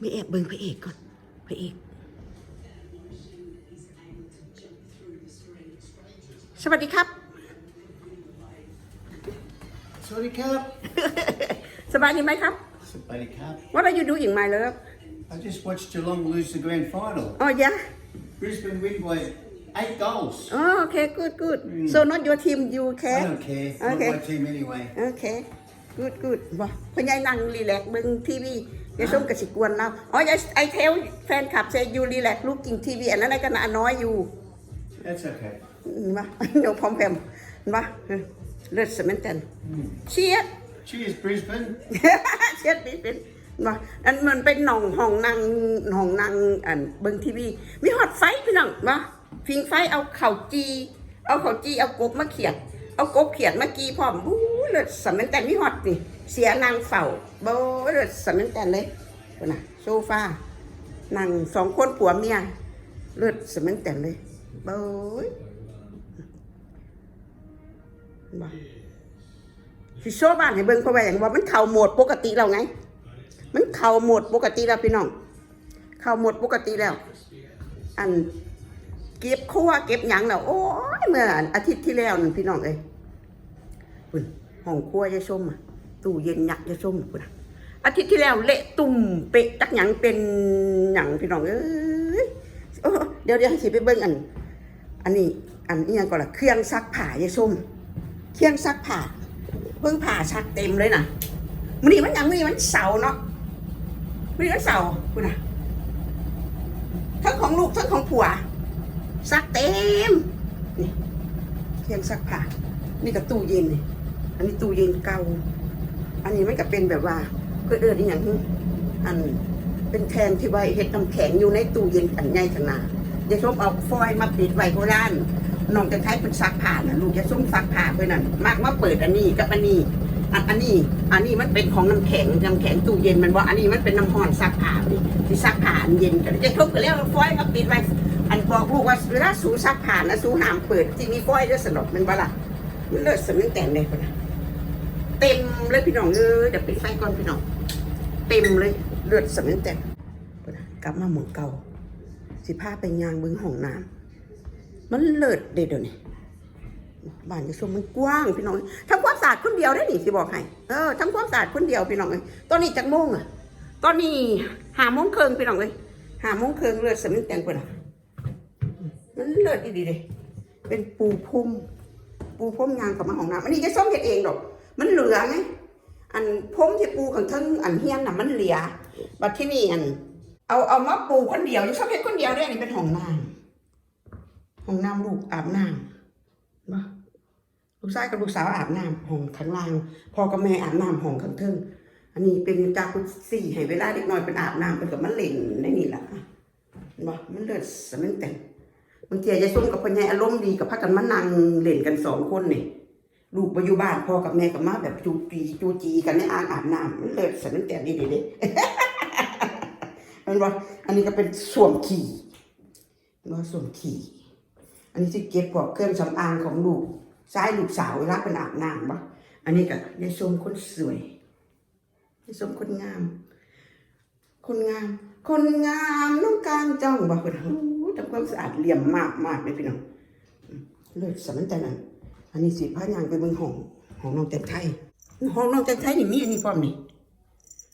ไม่แอบเบิ่งพระเอกก่อนพระเอก สวัสดีครับ Sorry, Cap. สบายดีไหมครับ Somebody, Cap. What are you doing my love I just watched Geelong lose the grand final. Oh yeah Brisbane win by eight goals. Oh okay good good so not your team you I care don't care. It's Okay. Not my team anyway. โอเค good good บ่พญายนั่งรีแลกซ์เบิ่งทีวี ยายส้มกสิกวนเราอ๋อยายไอเทลแฟนคลับเซยูรีแลกซ์ลูกกินทีวีอันนั้นไอ้ก็น่าน้อยอยู่ That's okay. เห็นปะโนพร้อมแพมเห็นปะเออเลือดสมันตันเชียด Cheers, Brisbane. เชียดเป็นเป็นเห็นปะอันมันเป็นหนองห้องนางห้องนางอันเบิ่งทีวี มีฮอตไฟพี่น้องปะฟิงไฟเอาเข่าวจี เอาเข่าวจีเอากบมาเขียด เอากบเขียดมากีพร้อมบู๊ เลือดสมันตันมีฮอตนี่เสียนางเฝ้าโบเลือดสมันตันเลยพุ่นน่ะโซฟานั่งสองคนผัวเมียเลือดสมันตันเลยโบยบ่สิโชว์บ้านให้เบิ่งเพราะว่าอย่างว่ามันเข้าหมดปกติแล้วไง มันเข้าหมดปกติแล้วพี่น้องเข้าหมดปกติแล้ว อันเก็บครัวเก็บหยังแล้วโอ้ยเมื่ออาทิตย์ที่แล้วนั่นพี่น้องเอ้ย ห้องครัวยายส้มอะตู้เย็นยักษ์ยายส้มนอะอาทิตย์ที่แล้วเละตุ่มเปะจักหยังเป็นหยังพี่น้องเอ้ยเดี๋ยวเดี๋ยวให้สิไปเบิ่งอัน อันนี้อันนี้ยังก่อนละเครื่องซักผ้ายายส้มเครื่องซักผ้าเพิ่งผ่าซักเต็มเลยนะมันนี่มันยังมันนี่มันเสาร์เนาะมันนี่มันเสาร์คุณนะทั้งของลูกทั้งของผัวซักเต็มนี่เครื่องซักผ้านี่กับตู้เย็นนี่ อันนี้ตู้เย็นเก่า อันนี้มันก็เป็นแบบว่าเพื่อเดินอย่างอันเป็นแทนที่ไว้เห็ดน้ำแข็งอยู่ในตู้เย็นอันใหญ่ขนาดเดี๋ยวชมเอาฟอยมาปิดไว้โบราณน้องจะใช้เป็นซักผ้านะลูกจะส้มซักผ้าไปนั่นมากมาเปิดอันนี้กับอันนี้อันอันนี้ อันนี้มันเป็นของน้ำแข็งน้ำแข็งตู้เย็นมันว่าอันนี้มันเป็นน้ำห้อนซักผ้านี่ที่ซักผ้าอันเย็นกันจะทุบกันแล้วฟอยมาปิดไว้ อันบอกลูกว่าเวลาสูซักผ้านะสูห้ามเปิดที่มีฟอยล์ด้วยสนดมันบ่ล่ะมันเลิศสมิงแต่งเลยคนนะ เต็มเลยพี่น้องเออเดี๋ยวปิดไฟก่อนพี่น้อง เต็มเลยเลือดสมิงแต่งพุ่นน่ะกลับมาหมุนเก่า สิพาไปยางบึงห้องน้ำมันเลิศเด็ดเดี๋ยวนี้บ้านจะชมมันกว้างพี่น้องทำความสะอาดคนเดียวได้หนิสิบอกให้เออทำความสะอาดคนเดียวพี่น้องเลยตอนนี้จักโมงอะ ตอนนี้หาโมงเคิงพี่น้องเลยหาโมงเคิงเลิศสมิงแตงเปิดอะมันเลิศดีๆเลยเป็นปูพุ่มปูพุ่มยางกับมาห้องน้ำอันนี้จะส้มเห็ดเองดอก มันเหลือไงอันพมที่ปูของทั้งอันเฮียนน่ะมันเหลือบัดที่นี่อัน เอาเอามาปูคนเดียวจะชอบเห็ดคนเดียวได้อันนี้เป็นห้องน้ำห้องน้ำลูกอาบน้ำบ่ลูกชายกับลูกสาวอาบน้ำห้องข้างล่างพ่อกับแม่อาบน้ำห้องข้างเทิงอันนี้เป็นจากุสี่ให้เวลาเด็กน้อยเป็นอาบน้ำเป็นกับมันเล่นในนี่แหละบ่มันเลิศสมันแต่งบางทียายส้มกับพ่อใหญ่อารมณ์ดีกับพักกันมานั่งเล่นกันสองคนนี่ ลูกไปอยู่บ้านพ่อกับแม่กับมาแบบจูจีจูจีกันในอ่างอาบน้ำมันเลิศสันแต่ดีดีมันว่าอันนี้ก็เป็นส่วมขี่ว่าส่วมขี่ อันนี้จะเก็บพวกเครื่องสำอางของลูกซ้ายลูกสาวเวลาเป็นอาบน้ำปะอันนี้ก็ยายส้มคนสวยยายส้มคนงาม คนงาม คนงามน้องกลางจ้องบ่เพิ่นโอ้โหทำความสะอาดเหลี่ยมมากมากเลยพี่น้องอืมเลิศสันแต่นั้น อันนี้สิพายางไปเบิ่งห้องห้องน้องแต่งไทยห้องน้องแต่งไทยนี่มีอันนี้พร้อมนี่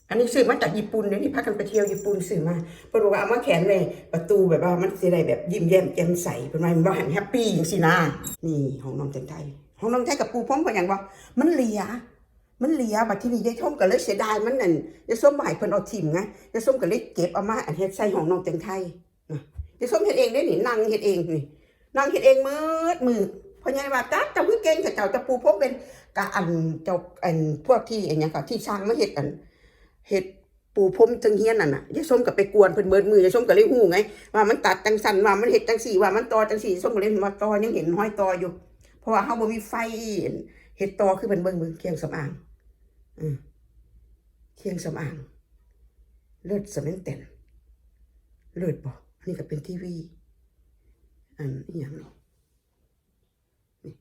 อันนี้ซื้อมาจากญี่ปุ่นเดี๋ยวนี้พากันไปเที่ยวญี่ปุ่นซื้อมาเพิ่นบอกว่าเอามาแขวนไว้ประตูแบบว่ามันสิได้แบบยิ้มแย้มแจ่มใสเพิ่นว่ามันบ่หันแฮปปี้จังซี่นะนี่ห้องน้องแต่งไทยห้องน้องไทยกับปูพร้อมกันหยังบ่มันเหลียมันเหลียบัดที่นี่ยายส้มก็เลยเสียดายมันนั่นยายส้มบ่ให้เพิ่นเอาทิ่มไงยายส้มก็เลยเก็บเอามาอันเฮ็ดใส่ห้องน้องแต่งไทยนะยายส้มเฮ็ดเองได้นี่นั่งเฮ็ดเองนี่นั่งเฮ็ดเองมืดมือ ราะไงว่าจ้าจ้าคือเก่งกับเจ้าจะปูพร้อมเป็นกะอันเจ้าอันพวกที่อันหยังก็ที่สร้างมาเฮ็ดอันเฮ็ดปูพรมจังเฮียนนั่นน่ะยายส้มก็ไปกวนเพิ่นเบิดมือยายส้มก็เลยฮู้ไงว่ามันตัดจังสันว่ามันเฮ็ดจังสี่ว่ามันตอจังสี่ส้มก็เลยเห็นว่าตอยังเห็นห้อยตออยู่ เพราะว่าเฮาบ่มีไฟเฮ็ดตอคือเพิ่นเบิ่งเบิ่งเครื่องสำอางอืมเครื่องสำอาง เลิศสะเม็นเต็นเลิศบ่อันนี้ก็เป็นทีวีอันอีหยังนี่นี่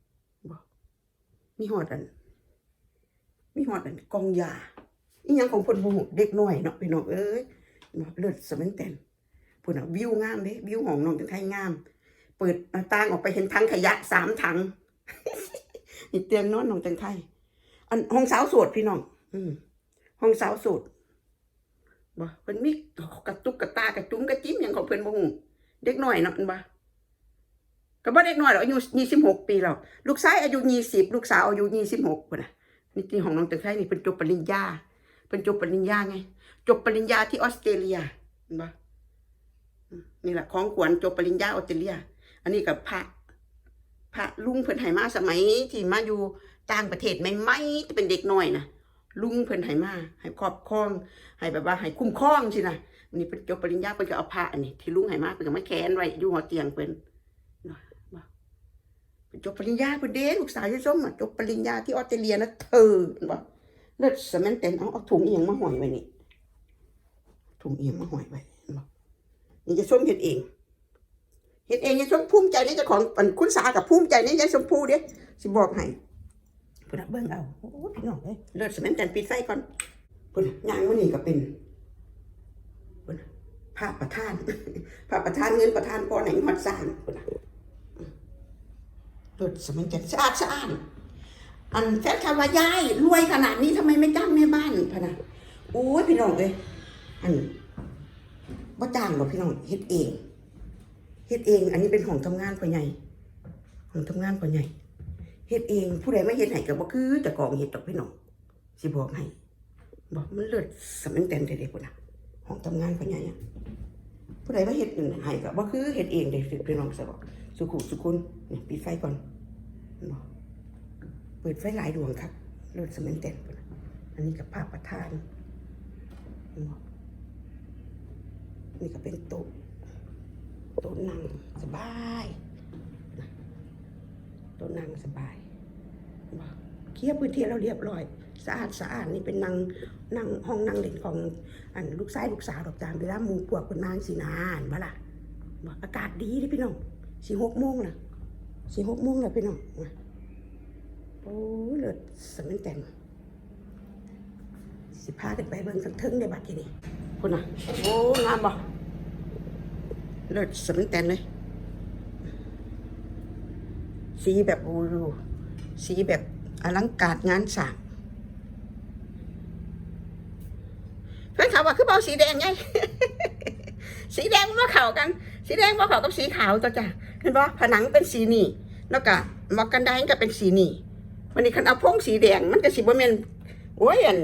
บ่ มีฮอดอัน มีฮอดอันกองยาอีหยังของเพิ่นบ่ฮู้เด็กน้อยเนาะพี่น้องเอ้ยเลิศสมันแตนพุ่นน่ะวิวงามเด้วิวของน้องจังไทยงาม เปิดหน้าต่างออกไปเห็นถังขยะสามถังนี่เตียงนอนน้องจังไทยอันห้องสาวโสดพี่น้อง อืมห้องสาวโสดบ่เพิ่นมีกระตุกกระตากระจุ้มกระจิ้มหยังของเพิ่นบ่ฮู้เด็กน้อยเนาะอันบ่ ก็บ่เด็กน้อยหรอกอายุ26ปีแล้วลูกชายอายุ20ลูกสาวอายุ26พุ่นน่ะนี่ที่ของน้องจังไทยนี่เพิ่นจบปริญญาเพิ่นจบปริญญาไงจบปริญญาที่ออสเตรเลียเห็นปะนี่แหละของขวัญจบปริญญาออสเตรเลีย อันนี้กับพระพระลุงเพิ่นไหมาสมัยที่มาอยู่ต่างประเทศไม่ไม่ๆที่เป็นเด็กน้อยนะลุงเพิ่นไหมาให้ครอบครองให้แบบว่าให้คุ้มครองสินะนนี้เป็นจบปริญญาเพิ่นก็เอาพระอันนี้ที่ลุงไหมาเพิ่นก็มาแขวนไว้อยู่หัวเตียงเพิ่นนะว่าเป็น จบปริญญาเพิ่นเด้ลูกสาวยายส้มอะจบปริญญาที่ออสเตรเลียนะเธอเห็นปะเลิศสมันเต็นเอาเอาถุงอีหยังมาห่อยไว้นี่ถุงเอียงมาห่อยไว้เห็นบ่นี่จะส้มเฮ็ดเองเฮ็ดเองยายส้มภูมิใจในเจ้าของอันคุณสากับภูมิใจในยายส้มพูเด้สิบอกให้เพิ่นน่ะเบิ่งเอาโอ้พี่น้องเอ้ยเลิศสมัยแต่นปิดไฟก่อนเพิ่นน่ะย่างมื้อนี้ก็เป็นเพิ่นน่ะพระประธานพระประธานเงินประธานพ่อไหนฮอดสร้าง เพิ่นน่ะเลิศสมัยแต่นสะอาดสะอาดอันแฟนคำว่ายายรวยขนาดนี้ทำไมไม่จ้างแม่บ้านพะนะโอ้ยพี่น้องเอ้ยอันบ่จ้างหรอกพี่น้องเฮ็ดเองเฮ็ดเอง อันนี้เป็นของทำงานพ่อใหญ่ของทำงานพ่อใหญ่เฮ็ดเองผู้ใดไมาเฮ็ดให้ก็บ่คือแต่กองเฮ็ดดอกพี่น้องสิบอกให้บอกมันเลิศสมันแตนเด็ดๆพุ่นน่ะของทำงานพ่อใหญ่ผู้ใดไมาเฮ็ดนั่นให้ก็บ่คือเฮ็ดเองเด้พี่น้องสิบอก สุขุสุคุณนี่ปิดไฟก่อนเปิดไฟหลายดวงครับเลิศสมันแตนพุ่นอันนี้กับภาพประธานนี่ก็เป็นโต๊ะโต๊ะนั่งสบายโต๊ะนั่งสบายว่าเคลียร์พื้นที่เราเรียบร้อยสะอาดสะอาดนี่เป็นนั่งนั่งห้องนั่งเล่นของอันลูกชายลูกสาวดอกจานเวลามูพวกคนนางสีนานบ่ล่ะอากาศดีด้พี่น้อง สี่หกโมงล่ะสี่หกโมงแล้วพี่น้องนะโอ้เลิศสมันแต่งสิพากันไปเบิ่งสักเทึงได้บัดทีนี้คุณน่ะโอ้งามบ่เลิศสมันแตนเลยสีแบบโอ้โหสีแบบอลังการงานสร้างเพื่อนเขาว่าคือเบาสีแดงไง สีแดงมันมาเข้ากัน สีแดงมาเข้ากับสีขาวตัวจ้ะเห็นบ่ผนังเป็นสีนี่แล้วก็มอกกันไดก็เป็นสีนี่วันนี้คันเอาพงสีแดงมันก็สิบ่แม่นโอ้ยอัน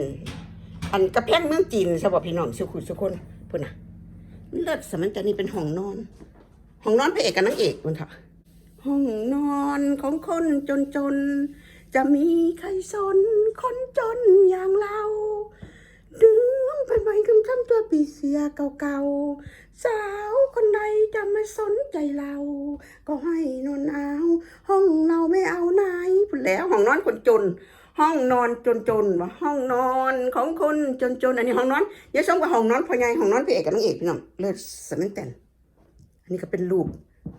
อันกระแพงเมืองจีนสำหรับพี่น้องสุขุสุคนพุ่นน่ะเลิศสมันจะนี่เป็นห้องนอนห้องนอนพระเอกกับนางเอกมันเถอะห้องนอนของคนจนจนจะมีใครสนคนจนอย่างเราดื่มไปไปคำคำตัวปีเสียเก่าๆ สาวคนใดจะไม่สนใจเรา ก็ให้นอนเอา ห้องเราไม่เอาไหนพูดแล้วห้องนอนคนจน ห้องนอนจนจนๆว่าห้องนอนของคนจนจนๆอันนี้ห้องนอนอยาสมกับห้องนอนพ่อใหญ่ห้องนอนพระเอกกับนางเอกพี่น้องเลิศสมันแตนอันนี้ก็เป็นรูป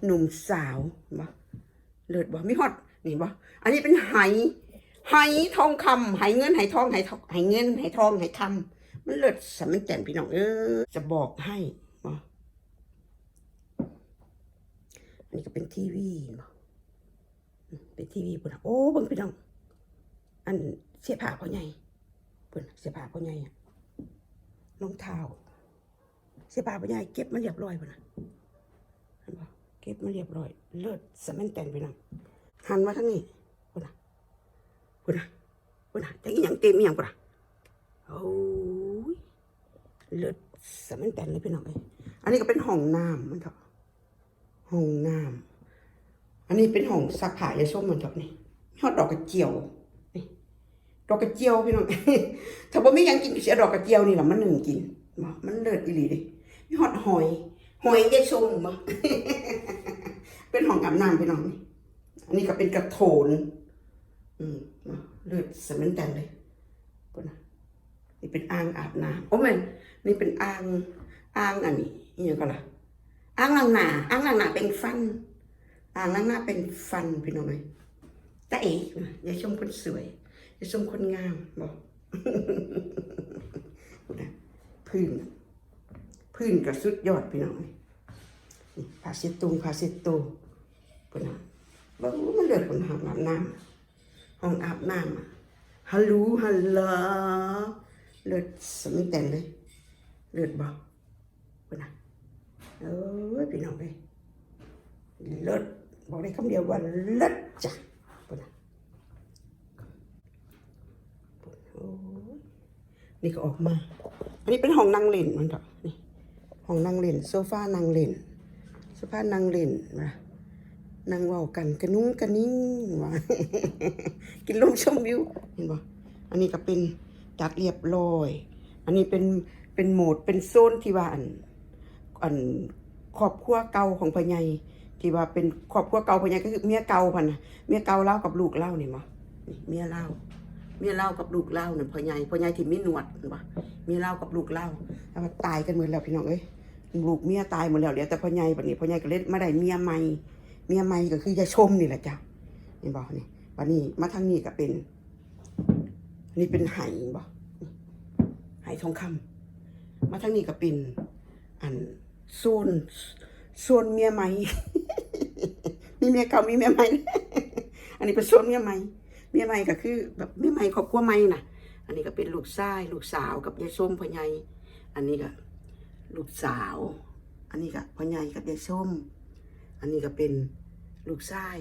หนุ่มสาวบ่เลิศบ่มีฮอดนี่บ่อันนี้เป็นไหไหทองคำไหเงินไหทองไหทองไหเงินไหทองไหคำมันเลิศสมันแตนพี่น้องเออจะบอกให้บ่อั นนี้ก็เป็นทีวีบ่เป็นทีวีพุ่นะโอ้เบิ่งพี่น้องอันเสื้อผ้าพ่อใหญ่เพิ่นเสื้อผ้าพ่อใหญ่รองเท้าเสื้อผ้าพ่อใหญ่เก็บมาเรียบร้อยพุ่นนะเก็บมาเรียบร้อย เลิศสแมนแตนไปนำหันมาทางนี้พุ่นน่ะพุ่นน่ะพุ่นนะจังอีหยังเต็มอีหยังพุ่นนะโอ้ยเลิศสแมนแตนเลยพี่น้องเอ้อันนี้ก็เป็นห้องน้ำมันเถอะ ห้องน้ำอันนี้เป็นห้องซักผ้ายายส้มมันเถอะนี่มีฮอดดอกกระเจียวดอกกระเจียวพี่น้องถ้าบ่มียังกินก็สิเอดอกกระเจียวนี่แหละมันหนึ่งกินบมันเลิศอีหลีเด้มีฮอดหอยหอยยายส้มบ่เป็นห้องอาบน้ำพี่น้องนี่อันนี้ก็เป็นกระโถน อืมเลิศสมันแตนเลยพุ่นน่ะนี่เป็นอ่างอาบน้ำโอ้แม่นี่เป็นอ่างอ่างอันนี้อีหยังก็ล่ะ อ่างล้างหน้าอ่างล้างหน้าเป็นฟันอ่างล้างหน้าเป็นฟันพี่น้องเอ้ยตาเอ๋ยายชมคนสวยจะทรงคนงามบอกดูนะพื้นพื้นกับสุดยอดพี่น้องนี่ผ้าเช็ดตุงผ้าเช็ดตัวปุ่นนะบ่รู้มันเลือดปุ่นห้องอาบน้ำห้องอาบน้ำอะฮัลโหลฮัลโหลเลือดสมิงแต่งเลย เลือดบ่ปุ่นนะ เอ้ยพี่น้องเลยเลิศบอกได้คำเดียวว่าเลิศจ้ะปุ่นปุ่นโอ้นี่ก็ออกมา อันนี้เป็นห้องนั่งเล่นมันเถอะนี่ห้องนั่งเล่นโซฟานั่งเล่นโซฟานั่งเล่นนะนั่งเว้ากันกระนุ้งกระนิ่งว่ากินลมชมวิวเห็นบ่อันนี้ก็เป็นจัดเรียบร้อย อันนี้เป็นเป็นโหมดเป็นโซนที่ว่าอัน อันครอบครัวเก่าของพ่อใหญ่ที่ว่าเป็นครอบครัวเก่าพ่อใหญ่ก็คือเมียเก่าพันเมียเก่าเล่ากับลูกเล่านี่บ่นี่เมียเล่าเมียเล่ากับลูกเล่าเนี่ยพ่อใหญ่พ่อใหญ่ที่มีหนวดเห็นปะเมียเล่ากับลูกเล่าแล้วตายกันหมดแล้วพี่น้องเอ้ยลูกเมียตายหมดแล้วเหลือแต่พ่อใหญ่บัดนี้พ่อใหญ่ก็เล่นมาได้เมียใหม่เมียใหม่ก็คือยายชมนี่แหละจ้ะเห็นบ่นี่บัดนี้มาทางนี้ก็เป็นนนี้เป็นไหบ่ไหทองคำมาทางนี้ก็เป็นอัน โซนโซนเมียใหม่ มีเมียเก่ามีเมียใหม่ อันนี้เป็นโซนเมียใหม่ เมียใหม่ก็คือ แบบเมียใหม่ครอบครัวใหม่น่ะ อันนี้ก็เป็นลูกชายลูกสาวกับยายส้มพ่อใหญ่อันนี้ก็ลูกสาว อันนี้ก็พ่อใหญ่กับยายส้ม อันนี้ก็เป็นลูกชาย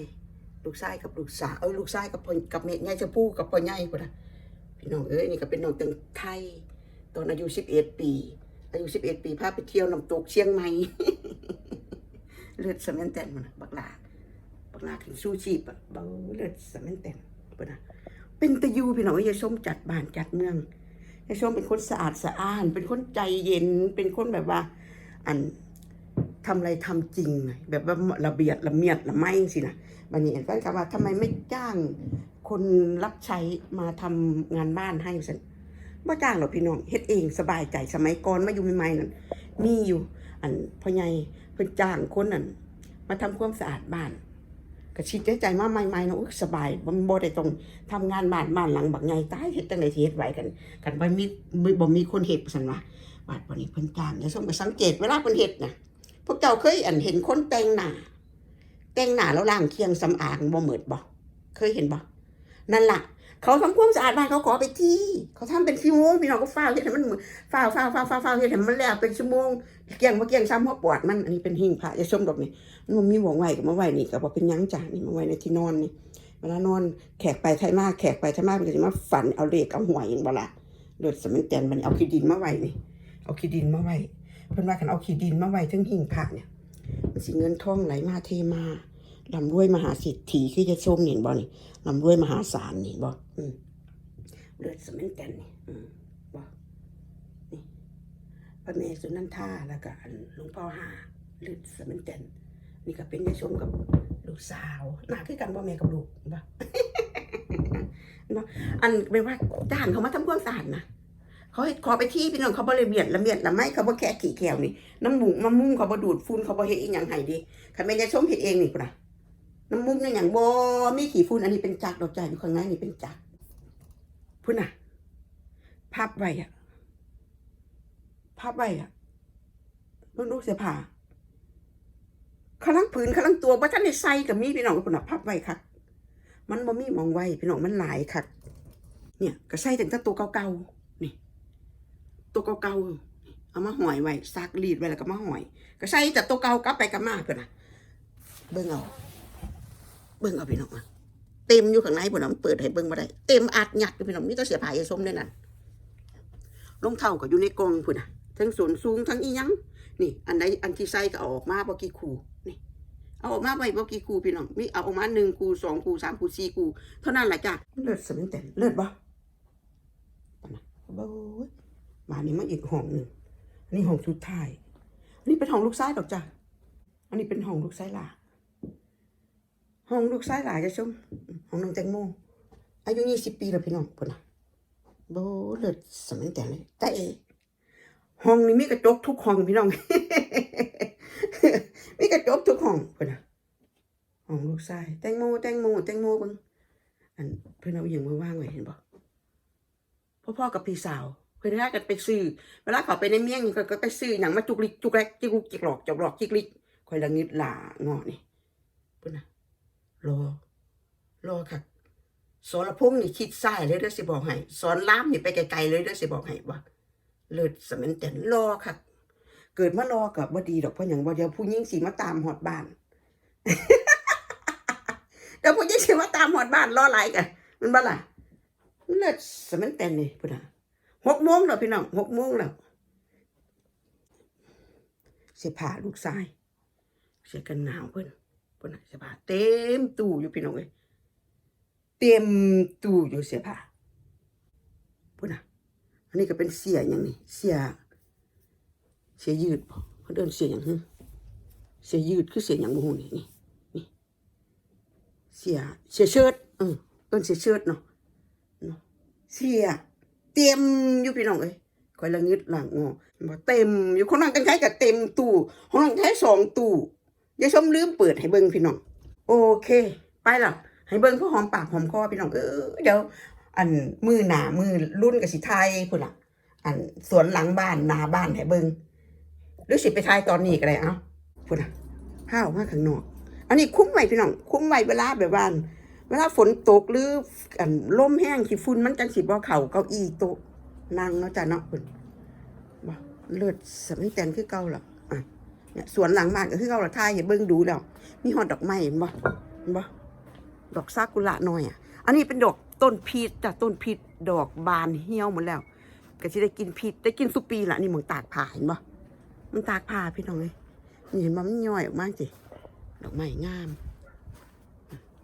ลูกชายกับลูกสาวเอ้ยลูกชายกับพ่อกับแม่ยายชมพู่กับพ่อใหญ่พุ่นน่ะพี่น้องเอ้ยนี่ก็เป็นน้องตึงไทยตอนอายุสิบเอ็ดปี อายุสิบเอ็ดปีพาไปเที่ยวน้ำตกเชียงใหม่เลือดสแมนแตนมันนะบักหลาบักหลาถึงสู้ชีพอะเบาเลือดสแมนแตนพุ่นน่ะเป็นตะยูพี่น้องยายส้มจัดบ้านจัดเมืองยายส้มเป็นคนสะอาดสะอ้าน เป็นคนใจเย็นเป็นคนแบบว่า อันทำอะไรทำจริง แบบว่าระเบียดระเมียดระไม่สินะบันนี้เห็นไหมครับว่าทำไมไม่จ้างคนรับใช้มาทำงานบ้านให้สั นว่จ้างหรอกพี่น้องเฮ็ดเองสบายใจสมัยก่อนมาอยู่ใหม่ๆนั่นมีอยู่ อันพ่อใหญ่เพิ่นจ้างคนนั่นมาทำความสะอาดบ้านก็ชิดใจใจมาใหม่ๆเนาะอุ๊ยสบายบ่บ่ได้ต้องทำงานบ้านบ้านหลังบักใหญ่ตายเฮ็ดจังได๋สิเฮ็ดไหวกันกันบ่มีบ่บ่มีคนเฮ็ดซั่นว่าบาดบ่นี้เพิ่นจ้างอย่าส่งไปสังเกตเวลาเพิ่นเฮ็ดน่ะพวกเจ้าเคยอันเห็นคนแต่งหน้าแต่งหน้าแล้วล้างเคียงสำอางบ่หมดบ่เคยเห็นบ่นั่นล่ะ เขาทำความสะอาดบ้านเขาขอไปที่ เขาทำเป็นชั่วโมงพี่น้องก็ฟ้าเฮ็ดให้มันมือฟ้าวฟ้าวฟ้าวฟ้าวฟ้าเฮ็ดให้มันแล้วเป็นชั่วโมงเกี่ยงบ่เกี่ยงซ้ำหัวปวดมันอันนี้เป็นหิ้งพระอย่าชมดอกนี่มันมีหวงไหวกับมาไหวนี่ก็บอกเป็นยั้งจ้านี่มาไหวในที่นอนนี่เวลานอนแขกไปไทยมากแขกไปไทยมาเป็นจะมาฝันเอาเลขเอาหวยอย่างบละเลือดสมันแตนมันเอาขี้ดินมาไหวนี่เอาขี้ดินมาไหวเพิ่นว่าคันเอาขี้ดินมาไหวถึงหิ้งพระเนี่ยมันสิเงินทองไหลมาเทมา ลำรวยมหาเศรษฐีคือจะชมนี่บ่นี่ลำรวยมหาศาลนี่บ่อืมเลือดสมันแตนนี่บ่นี่พระแม่สุนันทาแล้วก็อันหลวงพ่อหาเลือดสมันแตนนี่ก็เป็นยายชมกับลูกสาวหน้าคือกันว่แม่กับลูกบ่นอันเป็นว่าจ้างเขามาทำความสะอาดนะเขาขอไปที่พี่น้องเขาบริเบียดละเมียดละไม่เขาบ่แค่ขี่แขวนี่น้ำหมูกมะมุ้งเขาบ่ดูดฝุ่นเขาบ่เฮ็ดอีหยังให้ดิคันแม่ยายชมเฮ็ดเองนี่คนน่ะ น้ำมุ้งนี่หยังบ่มีขี้ฝุ่นอันนี้เป็นจักดอกจ้าอยู่ข้างในนี่เป็นจักพุ่นน่ะพับไว้อะพับไว้อะเบิ่งดูเสื้อผ้าขลังผืนขลังตัวบ่ทันได้ใส่กับมีพี่น้องพุ่นน่ะพับไว้ค่ะ มันบ่มีมองไว้พี่น้องมันหลายค่ะเนี่ยก็ใส่แต่งแต่ตัวเก่าๆนี่ ตัวเก่าๆเอามาห่อยไว้ซักรีดไว้แล้วก็มาห่อย ก็ใส่แต่ตัวเก่ากลับไปกลับมาเพิ่นน่ะเบิ่งเอา เบิ่งเอาพี่น้องอะเต็มอยู่ข้างในพุ่นน่ะมันเปิดให้เบิ่งบ่ได้เต็มอัดหยัดอยู่พี่น้องมีแต่เสียผายายส้มด้วยนั่นรองเท้าก็อยู่ในกองพุ่น่ะ ทั้งส่วนสูงทั้งอีหยังนี่ อันใดอันที่ใส่ก็เอาออกมาบ่กี่คู่นี่ เอาออกมาไว้บ่กี่คู่พี่น้องมีเอาออกมาหนึ่งคู่สองคู่สามคู่สี่คู่เท่านั้นแหละจ้ะเลิศสมิงแต่เลิศบ่ปะนะโอ้ยมานี่มาอีกห้องหนึ่งอันนี้ห้องสุดท้ายอันนี้เป็นห้องลูกชายดอกจ้ะอันนี้เป็นห้องลูกชายหลา ห้องลูกชายหลายจะชมห้องน้องแตงโมอายุยี่สิบปีแล้วพี่น้องพุ่นนะโบเลิศสมิงแต่เลยแต่เอห้องนี้มีกระจกทุกห้องพี่น้องมีกระจกทุกห้องเพิ่นน่ะห้องลูกชายแตงโมแตงโมแตงโมบิ่งอันเพิ่นเอาอหย่างมาว่างไว้เห็นบ่พ่อพ่อกับพี่สาว เพิ่นพากันไปซื้อเวลาเขาไปในเมียงก็ก็ไปซื้อหยังมาจุกลิกจุกแรกจิกลุกจิกหลอกจอกหลอกจิกลิกคอยละงิดหลางอนี่เพิ่นน่ะ รอ รอค่ะสอนรพงนี่คิดซ้ายเลยเด้อสิบอกให้สอนล้ามนี่ไปไกลๆเลยเด้อสิบอกให้ว่าเลิศสมันแต่รอค่ะ เกิดมารอกับบ่ดีดอกเพราะหยังบ่เดี๋ยวผู้หญิงสิมาตามฮอดบ้านเดี๋ยวผู้หญิงสิมาตามฮอดบ้านรอหลายกันมันบ่ล่ะเลิศสมันแต่นี่พุ่นน่ะหกโมงแล้วพี่น้องหกโมงแล้วเสียผ้าลูกชายเสียกันหนาวเพิ่น เพิ่นเสียผ้าเต็มตู้อยู่พี่น้องเอ้ยเต็มตู้อยู่เสียผ้าพุ่นน่ะอันนี้ก็เป็นเสียอย่างนี้เสียเสียยืดเขาเดินเสียอย่างฮึเสียยืดคือเสียอย่างบูนี่นี่นี่เสียเสียเชิดเออเอิ้นเสียเชิดเนาะเนาะเสียเต็มอยู่พี่น้องเอ้ยคอยละงึดหลังงอบ่เต็มอยู่คนนั้นกันใช้กับเต็มตู้ของน้องใช้สองตู้ ยายชมลืมเปิดให้เบิ่งพี่น้อง โอเค ไปล้วให้เบิ่งพอหอมปากหอมคอพี่น้องเออเดี๋ยว อันมือหนามือรุ่นกับสิไทยพุ่นล่ะอันสวนหลังบ้านนาบ้านให้เบิ่งหรือสิไปทายตอนนี้ก็ได้เอ้าพุ่นน่ะห้าออกมาข้างนอก อันนี้คุ้มไว้พี่น้อง คุ้มไว้เวลาแบบว่าเวลาฝนตกหรืออันลมแห้งขี้ฝุ่นมันจังสิบ่เข่าเก้าอี้โต๊ะนั่งเนาะจ้ะเนาะพุ่นบ่เลือดสำนแตนคือเก่าล่ะอะ เนี่ยสวนหลังบ้านก็คือเก่าละทายให้เบิ่งดูแล้ว มีฮอดดอกไม้เห็นบ่เห็นบ่ดอกซากุระน้อยอะ อันนี้เป็นดอกต้นพีชจ้ะต้นพีชดอกบานเหี่ยวหมดแล้วก็สิได้กินพีชได้กินสุปีละนี่มึงตากผ้าเห็นบ่มันตากผ้าพี่น้องเลยนี่เห็นบ่มันย่อยออกมาสิดอกไม้งาม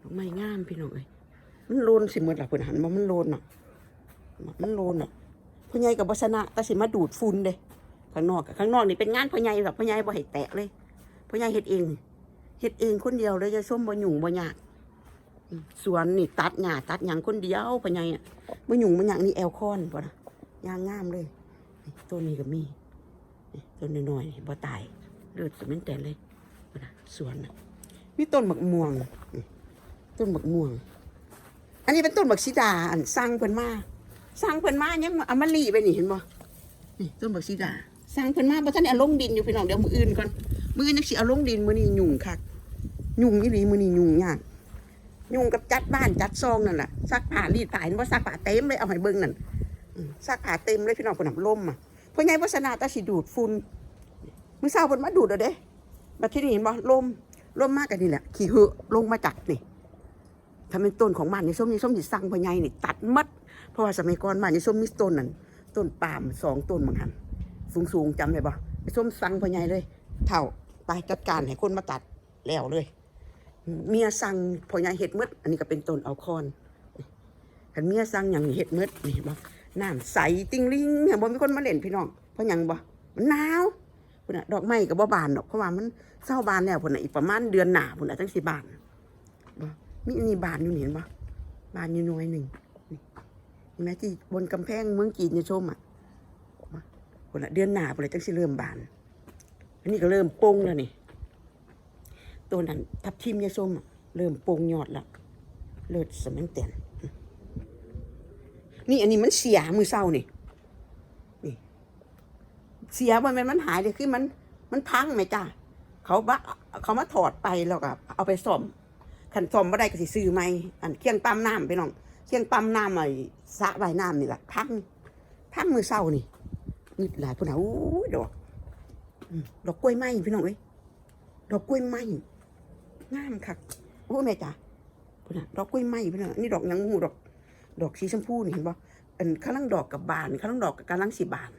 ดอกไม้งามพี่น้องเอ้ยมันโลนสิหมดละเพิ่นหันบ่มันโลนเนาะมันโลนเนาะพ่อใหญ่กับบ่ชนะแต่สิมาดูดฝุ่นเด้ ข้างนอกข้างนอกนี่เป็นงานพ่อใหญ่แบบพ่อใหญ่บ่ให้แตะเลยพ่อใหญ่เฮ็ดเองเฮ็ดเองคนเดียวเลยจะส้มบ่หยุ่งบ่ยากสวนนี่ตัดหญ้าตัดหยังคนเดียวพ่อใหญ่อะบ่หยุ่งบ่หยังนี่แอลคอนบ่นะยางงามเลยต้นนี้ก็มีต้นน้อยๆบ่ตายเลือดสมันแต่เลยบ่นะสวนน่ะมีต้นมะม่วงต้นบักม่วง อันนี้เป็นต้นบักซีดาอันสร้างเพิ่นมาสร้างเพิ่นมายังอมาลีไปนี่เห็นบ่นี่ต้นบักซีดา ร้างเพิ่นมาบ่ทันได้เอาลงดินอยู่พี่น้องเดี๋ยวมืออื่นก่อนมืออื่นจักสิเอาลงดินมื้อนี้ยุ่งคักยุ่งอีหลีมื้อนี้ยุ่งยากยุ่งกับจัดบ้านจัดซองนั่นแหละซักผ้ารีดผ้าเห็นบ่ซักผ้าเต็มเลยเอาให้เบิ่งนั่นซักผ้าเต็มเลยพี่น้องเพิ่นน่ะล่มอะเพ่อใหญ่วัฒนาตาสิดูดฝุ่นมื้อเช้าเพิ่นมาดูดเอาเด้บัดที่นี้เห็นบ่ลมลมมากกันนี่แหละขี้เหอะลงมาจากนี่ถ้าเป็นต้นของบ้านนี่ส้มนี่ส้มสิสั่งพ่อใหญ่นี่ตัดมัดเพราะว่าสมัยก่อนบ้านนี่ส้มมีต้นนั่นต้นปาล์มสองต้นบางหัน สูงสูงๆจำได้ปะไอ้ส้มสั่งพ่อใหญ่เลย เท่าไปจัดการให้คนมาตัดแล้วเลย เมียสั่งพ่อใหญ่เห็ดมืดอันนี้ก็เป็นต้นเอาคอนคันเมียสั่งอย่างเห็ดมืดนี่บ่น้ำใสติ้งลิงเห็นบ่มีคนมาเล่นพี่น้องเพราะหยังบ่มันหนาวพุ่นน่ะดอกไม้ก็บ่บานดอกเพราะว่ามันเศร้าบานแล้วพุ่นน่ะอีกประมาณเดือนหน้าพุ่นน่ะจังสิบานมีอันนี้บานอยู่นี่เห็นปะบานอยู่หน่วยหนึ่งนี่เห็นไหมที่บนกำแพงเมืองจีนเนี่ยชมอะ คนละเดือนหนาไปเลยจังสิเริ่มบาน อันนี้ก็เริ่มโป่งแล้วนี่ตัวนั้นทับทิมยาส้มเริ่มโป่งยอดแล้วเลิศสมันเตียนนี่อันนี้มันเสียมือเศร้านี่นี่ เสียบ่แมันมันหายเลยคือมัน มันพังไหมจ้าเขาบะเขามาถอดไปแล้วก็เอาไปซ่อมขันซ่อมบ่ได้ก็สิซื้อใหม่อันเคียงปั๊มน้ำไปน้องเคียงปั๊มน้ำไอ้สระว่ายน้ำนี่แหละพังพังมือเศร้านี่ นี่หลายพุ่นน่ะอู้ยดอกดอกกล้วยไม้พี่น้องเอ้ยดอกกล้วยไม้งามคักโอ้แม่จ๋าพุ่นน่ะดอกกล้วยไม้พี่น้องนี่ดอกยังหูดอก ดอกสีชมพูนี่เห็นบ่อันข้างล่างดอกกับบานข้างล่างดอกกับกำลังสิบาน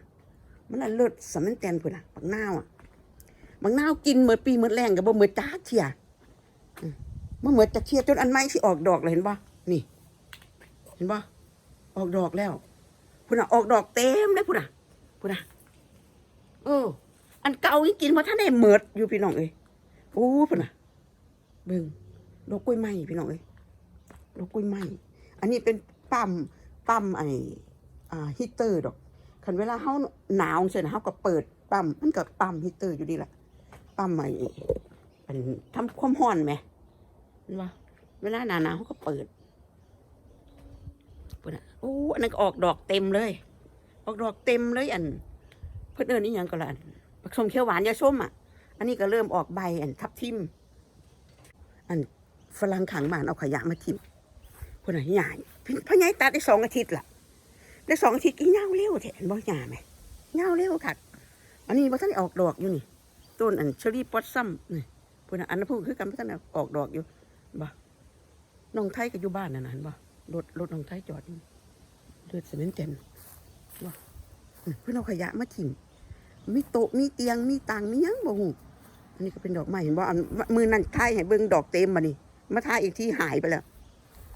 มันน่ะเลิศสำมันแตนพุ่นน่ะบักนาวอะบักนาวกินเมื่อปีเมื่อแรงกับบ่เมื่อจ้าเทียมันเหมือนจะเทียจนอันไม้ที่ออกดอกเลยเห็นปะนี่ เห็นปะออกดอกแล้วพุ่นอะออกดอกเต็มเลยพุ่นอะ พุ่นะเออ อันเก่ายังกินมาท่านได้เหมิดอยู่พี่น้องเอ้ยโอ้พุ่นะเบิ่งดอกกล้วยไม้พี่น้องเอ้ยดอกกล้วยไม้อันนี้เป็นปั๊มปั๊มไออ่าฮีตเตอร์ดอกคันเวลาเฮาหนาวเสร็จเฮาก็เปิดปั๊มมันก็ปั๊มฮีตเตอร์อยู่ดีแหละปั๊มไออันทำความร้อนไหมเห็นปะเวลาหนาหนาวเขาก็เปิดเปิดอะโอ้อันนั้นออกดอกเต็มเลย ออกดอกเต็มเลยอัน เพิ่นเอินอีหยังก็ละอันผสมเขียวหวานยาส้มอะ อันนี้ก็เริ่มออกใบอันทับทิม อันฝรั่งขังบ้านเอาขยะมาทิมคนน่ะใหญ่พี่พ่อใหญ่ตัดได้สองอาทิตย์ล่ะ ได้สองอาทิตย์กี่เงาเร็วแท้บ่หยาไหมเงาเร็วคักอันนี้บ่ทันออกดอกอยู่นี่ ต้นอันเชอรี่ปอตซัมนี่พุ่นน่ะอันนั้นพูดคือกันบ่ทันออกดอกอยู่บ่น้องไทยก็อยู่บ้านนั่นน่ะเห็นบ่รถรถน้องไทยจอดเลือดสมินเต็ม บ่เพิ่อนเอาขยะมาทิ่มมีโต๊ะมีเตียงมีตังมียังบ่ฮู้อันนี้ก็เป็นดอกไม้เห็นบ่อันมือนั่นทายให้เบิ่งดอกเต็มมานี่มาทายอีกที่หายไปแล้ว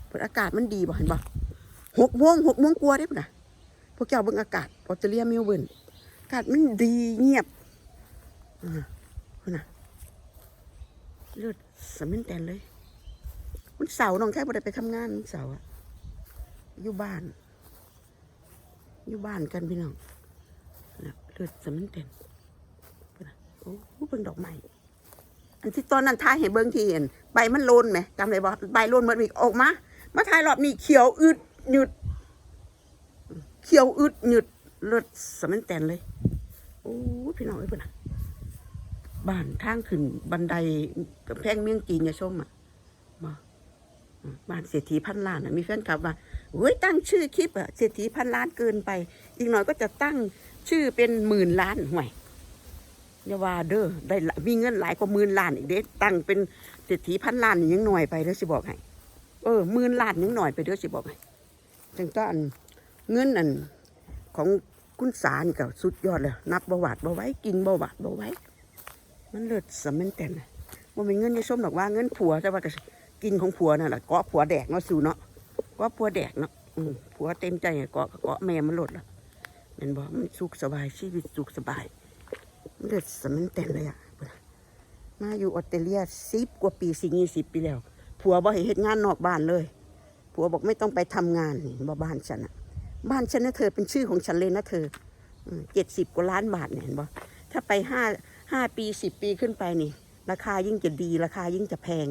เพิ่นอากาศมันดีบ่เห็นบ่หกโมงหกโมงกว่าเด้พุ่นน่ะพวกเจ้าเบิ่งอากาศออสเตรเลียเมลเบิร์นอากาศมันดีเงียบอ่าคุณน่ะเลือดสมินแตนเลยวันเสาน้องแค่บ่ได้ไปทำงานวันเสาอะอยู่บ้าน อยู่บ้านกันพี่น้องนะเลือดสมินแตนคุณน่ะโอ้เบิ่งดอกไม้อันที่ตอนนั้นทายให้เบิ่งทีเห็นใบมันโลนไหมจำได้บ่ใบโลนเหมือนอีกออกมามาทายรอบนี้เขียวอึดหยุด เขียวอึดหยุดเลือดสมันแตนเลยโอ้พี่น้องเอ้พุ่นน่ะบ้านทางขึ้นบันไดกแพงเมียงจีนอย่าชมอะมาบ้านเศรษฐีพันล้านอะมีแฟนคลับว่า เฮ้ยตั้งชื่อคลิปอะเศรษฐีพันล้านเกินไป อีกหน่อยก็จะตั้งชื่อเป็นหมื่นล้านห่วยอย่าว่าเด้อได้มีเงินหลายกว่าหมื่นล้านอีกเด้ตั้งเป็นเศรษฐีพันล้านยังหน่อยไปเด้อสิบอกให้เออหมื่นล้านยังหน่อยไปเด้อสิบอกให้จังต้อนเงินอันของคุณสานี่ก็สุดยอดเลยนับประวัติบ่ไว้กินประวัติบ่ไว้ มันเลิศสมันแต่นนะบ่เป็นเงินยายส้มดอกว่าเงินผัวแต่ว่ากินของผัวนั่นแหละกาะผัวแดกเนาะสูเนาะ กาะผัวแดกเนาะผัวเต็มใจเกาะเกาะแม่มันหลดละมันบอกมันสุขสบายชีวิตสุขสบายมันเลิศสมันแต่นเลยอะมาอยู่ออสเตรเลียสิบกว่าปีสี่ยี่สิบปีแล้วผัวบ่ให้เฮ็ดงานนอกบ้านเลยผัวบอกไม่ต้องไปทำงานบ่บ้านฉันอะบ้านฉันนะเธอเป็นชื่อของฉันเลยนะเธอเจ็ดสิบกว่าล้านบาทเนี่ยเห็นบ่ถ้าไปห้าห้าปีสิบปีขึ้นไปนี่ ราคายิ่งจะดีราคายิ่งจะแพง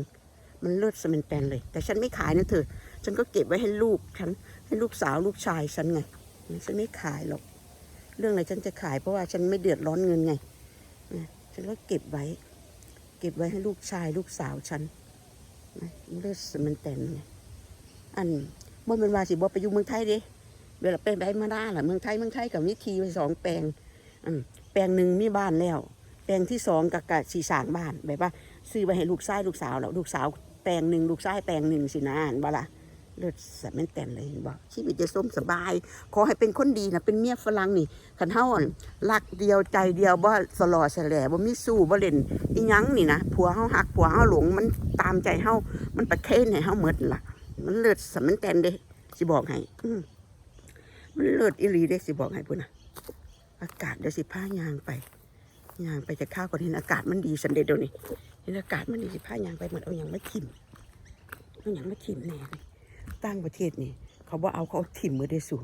มันเลิศสมันแตนเลย แต่ฉันไม่ขายนะเธอ ฉันก็เก็บไว้ให้ลูกฉันให้ลูกสาวลูกชายฉันไงฉันไม่ขายหรอก เรื่องอะไรฉันจะขายเพราะว่าฉันไม่เดือดร้อนเงินไงฉันก็เก็บไว้ เก็บไว้ให้ลูกชายลูกสาวฉันนะมันเลิศสมันแตนไงอันบ่แมันว่าสิบ่ไปอยู่เมืองไทยเด้เวลาแปลงใดมาได้ล่ะเมืองไทยเมืองไทยกับวิธีไปสองแปลงอืมแปลงหนึ่งมีบ้านแล้ว แปลงที่สองกับกะสีสางบ้านแบบว่าซื้อไปให้ลูกชายลูกสาวแล้วลูกสาวแปลงหนึ่งลูกชายแปลงหนึ่งสินะอันบ่ล่ะ เลือดสแมันแต่นเลยเห็นบ่ชีวิตจะส้มสบาย ขอให้เป็นคนดีนะเป็นเมียฝรั่งนี่คันเฮาอั่นรักเดียวใจเดียวบ่สลอแสลบ่มีสู้บ่เล่นอีหยังนี่นะผัวเฮาหักผัวเฮาหลงมันตามใจเฮามันประเคนให้เฮาเหมดล่ะ มันเลือดสมันแตนเด้สิบอกให้มันเลือดอีหลีเด้สิบอกให้พุ่นนะอากาศเดี๋ยวสิพายางไปยางไปจะข้าวก่อนเห็นอากาศมันดีสันเดยวเดี๋ยวนี้เห็นอากาศมันดีสิพายางไปเหมือนเอาอย่างมาทิมเอาอย่างมาทิมแน่เลย ตั้งประเทศนี่ เขาบ่เอาเขาเอาทิมมือได้สู่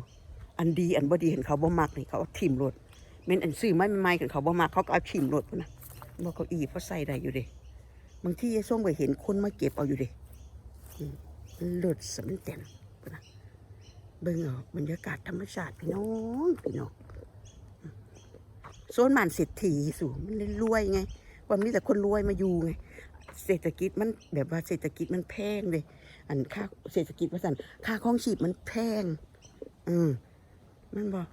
อันดีอันบ่ดีเห็นเขาบ่มักนี่เขาเอาทิมรถเม่นอันซื้อไม่ใหม่ๆกันเขาบ่มักเขาก็เอาทิ่มรถนะบ่เขาอีเพราะใส่ได้อยู่เด้บางที่ยายส้มก็เห็นคนมาเก็บเอาอยู่เด้เลือดสมันเต็มนะเบิ่งเอาบรรยากาศธรรมชาติพี่น้องพี่น้องโซนบ้านเศรษฐีสูงมันเลยรวยไงวันนี้แต่คนรวยมาอยู่ไง เศรษฐกิจมันแบบว่าเศรษฐกิจมันแพงเลย อันค่าเศรษฐกิจว่าสันค่าครองชีพมันแพงอืมมันบอก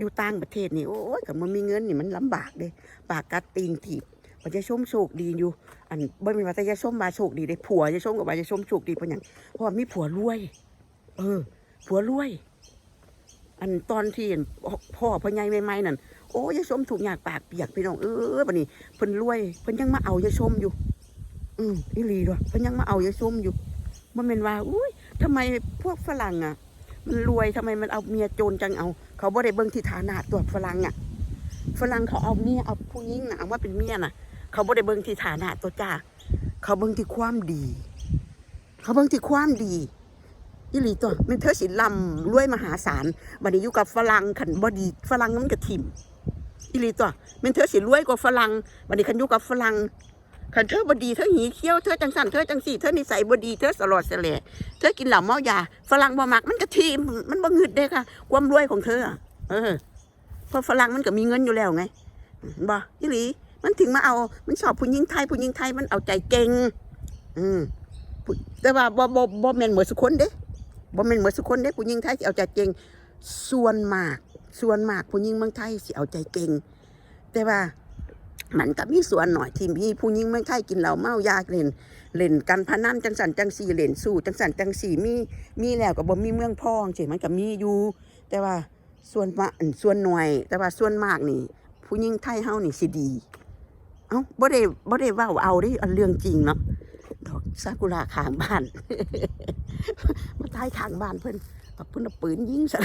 อยู่ต่างประเทศนี่โอ้ยกับมันมีเงินนี่มันลำบากเลยปากกัดตีนถีบว่าจะชมโชคดีอยู่ อันบ่ม่นว่าแต่จะชมมาโชคดีได้ผัวจะชมกับว่าจะชมโชคดีเพราะหยังเพราะว่ามีผัวรวย เออ ผัวรวย อันตอนที่เห็นพ่อพ่อใหญ่ใหม่ๆนั่นโอ้ยายชมถูกอยากปากเปียกพี่น้องเออบัดนี้เพิ่นรวยเพิ่นยังมาเอายาชมอยู่ อืมอีหลีด้วยเพิ่นยังมาเอายาชมอยู่ มันเป็นว่าอุ้ยทำไมพวกฝรั่งอะ มันรวยทำไมมันเอาเมียโจรจังเอา เขาบ่ได้เบิ่งที่ฐานะตัวฝรั่งอะ ฝรั่งเขาเอาเมียเอาผู้หญิงนะเอาว่าเป็นเมียน่ะ เขาบ่ได้เบิ่งที่ฐานะตัวจ้า เขาเบิ่งที่ความดี เขาเบิ่งที่ความดีอีหลีตัวมันเธอสิลำรวยมหาศาลบัดนี้อยู่กับฝรั่งขันบ่ดีฝรั่งมันก็ทิ่มอีหลีตัวมันเธอสิรวยกว่าฝรั่งบัดนี้คันอยู่กับฝรั่ง คันเธอบดีเธอหีเขี้ยวเธอจังสั่นเธอจังสี่เธอนิสัยบดีเธอสลอดเสลเธอกินเหล้าเมายาฝรั่งบ่มักมันก็ทิ่มมันบ่งึดเด้ค่ะ ความรวยของเธอเออเพราะฝรั่งมันก็มีเงินอยู่แล้วไงบ่ยี่หลีมันถึงมาเอา มันชอบผู้หญิงไทยผู้หญิงไทยมันเอาใจเก่ง อืมแต่ว่าบ่บ่บ่แม่นเหมือนสุคนเด้บ่แม่นเหมือนสุคนเด้ผู้หญิงไทยสิเอาใจเก่ง ส่วนมาก ส่วนมากผู้หญิงเมืองไทยสิเอาใจเก่ง แต่ว่า มันก็มีส่วนหน่อยที่มีผู้หญิงเมืองไทยกินเหล้าเมายาเล่นเล่นกันพนันจังสันจังสีเล่นสู้จังสันจังสีมีมีแล้วก็บ่มีเมืองพองสิมันก็มีอยู่แต่ว่าส่วนมาส่วนหน่วย แต่ว่าส่วนมากนี่ ผู้หญิงไทยเฮานี่สิดี เอ้าบ่ได้บ่ได้ว้าเอาเดิอันเรื่องจริงเนาะดอกซากุระข้างบ้านมาตายข้างบ้านเพิ่นเพิ่นปืนยิงซะ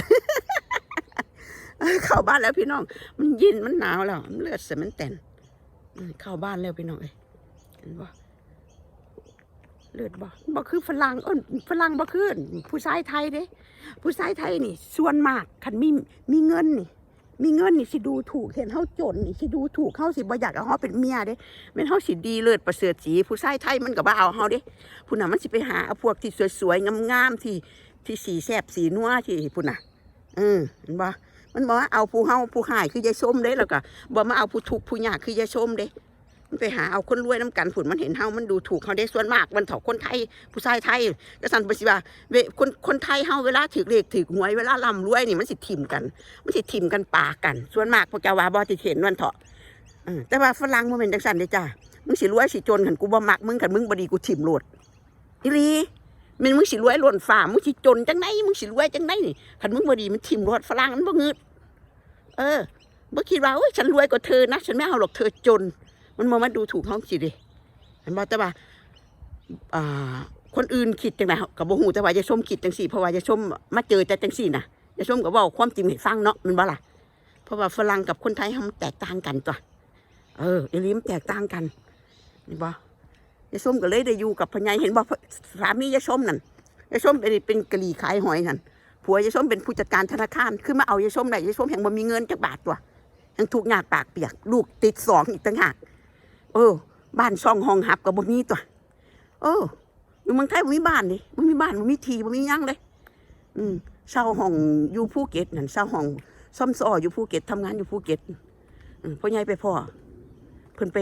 เข้าบ้านแล้วพี่น้อง มันย็นมันหนาวแล้วมันเลือดเสมันแตนอืม เข้าบ้านแล้วพี่น้อยเห็นบ่เลือดบ่บ่คือฝรั่งเอ้นฝรั่งบ่คือผู้ชายไทยเด้ ผู้ชายไทยนี่ ส่วนมากคันมีมีเงินนี่ มีเงินนี่สิดูถูกเห็นเฮาจนนี่สิดูถูกเฮาสิบ่อยากเอาเฮาเป็นเมียเด้แม่นเฮาสิดีเลิศประเสริฐสีผู้ชายไทยมันก็บ่เอาเฮาเด้ผู้น่ะมันสิไปหาเอาพวกที่สวยๆงามๆที่ที่สีแซ่บสีนัวที่พุ่นน่ะอืมเห็นบ่ มันบอกว่าเอาผู้เฮาผู้หายคือยายส้มเด้แล้วก็บ่มาเอาผู้ทุกผู้ยากคือยายส้มเด้มันไปหาเอาคนรวยน้ำกันผุนมันเห็นเฮามันดูถูกเขาได้ส่วนมาก มันเถาคนไทย ผู้ชายไทยก็สันปสิว่าเวคนคนไทยเฮาเวลาถือเลขถือหวยเวลาร่ำรวยนี่มันสิถิ่มกัน มันสิถิ่มกันปากัน ส่วนมากพวกเจ้าว่าบ่ที่เห็นมันเถาะแต่ว่าฝรั่งมันเป็นจังสันเด้จ้ามึงสิรวยสิจนขันกูบ่มักมึงขันมึงบดีกูถิ่มโหลดอีหลี มันมึงสิรวยหล่นฝ่ามึงสิจนจังไดมึงสิรวยจังไดนี่ขันมึงบ่ดีมันถิ่มโลดฝรั่งมันบ่งึดเออบ่คิดว่าโอ้ยฉันรวยกว่าเธอนะฉันไม่เอาหรอกเธอจน มันมามาดูถูกห้องสิเดิเห็นบอกแต่ว่าอ่าคนอื่นคิดจังไดกับบ่ฮู้แต่ว่ายายส้มคิดจังสี่เพราะว่ายายส้มมาเจอแต่จังสี่น่ะยายส้มก็เว้าความจริงให้ฟังเนาะมันบ่ล่ะเพราะว่าฝรั่งกับคนไทยเฮามันแตกต่างกันตัวเอออีหลีมันแตกต่างกันเห็นบ่ ยายส้มก็เลยได้อยู่กับพญายเห็นบ่สามียายส้มนั่นยายส้มเป็นเป็นกะหรี่ขายหอยนั่นผัวยายส้มเป็นผู้จัดการธนาคารคือมาเอายายส้มได้ยายส้มแห่งบ่มีเงินจักบาทตัวยังทุกข์ยากปากเปียก ลูกติดสองอีกต่างหากเออ บ้านช่องห้องหับกับบ่มีตัวเอออยู่เมืองไทยบ่มีบ้านดิบ่มีบ้านบ่มีที่บ่มียังเลย อืมเช่าห้องอยู่ภูเก็ตนั่นเช่าห้องซ่อมซออยู่ภูเก็ตทำงานอยู่ภูเก็ตพ่อใหญ่ไปพ่อเพิ่นไป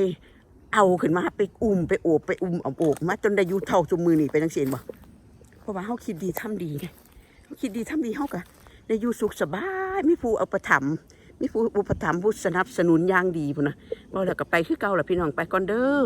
เอาขึ้นมาไปอุ้มไปโอบไปอุ้มเอาโอบมาจนได้ยู่เท่าจมมือนี่ไปจังซี่บ่เพราะว่าเฮาคิดดีทำดีไงเฮาคิดดีทำดีเฮากะได้อยู่สุขสบายมีผู้เอาประถมมีผู้อุปถัมภ์ผู้สนับสนุนอย่างดีพุ่นนะบ่แล้วก็ไปคือเก่าล่ะพี่น้องไปก่อนเด้อ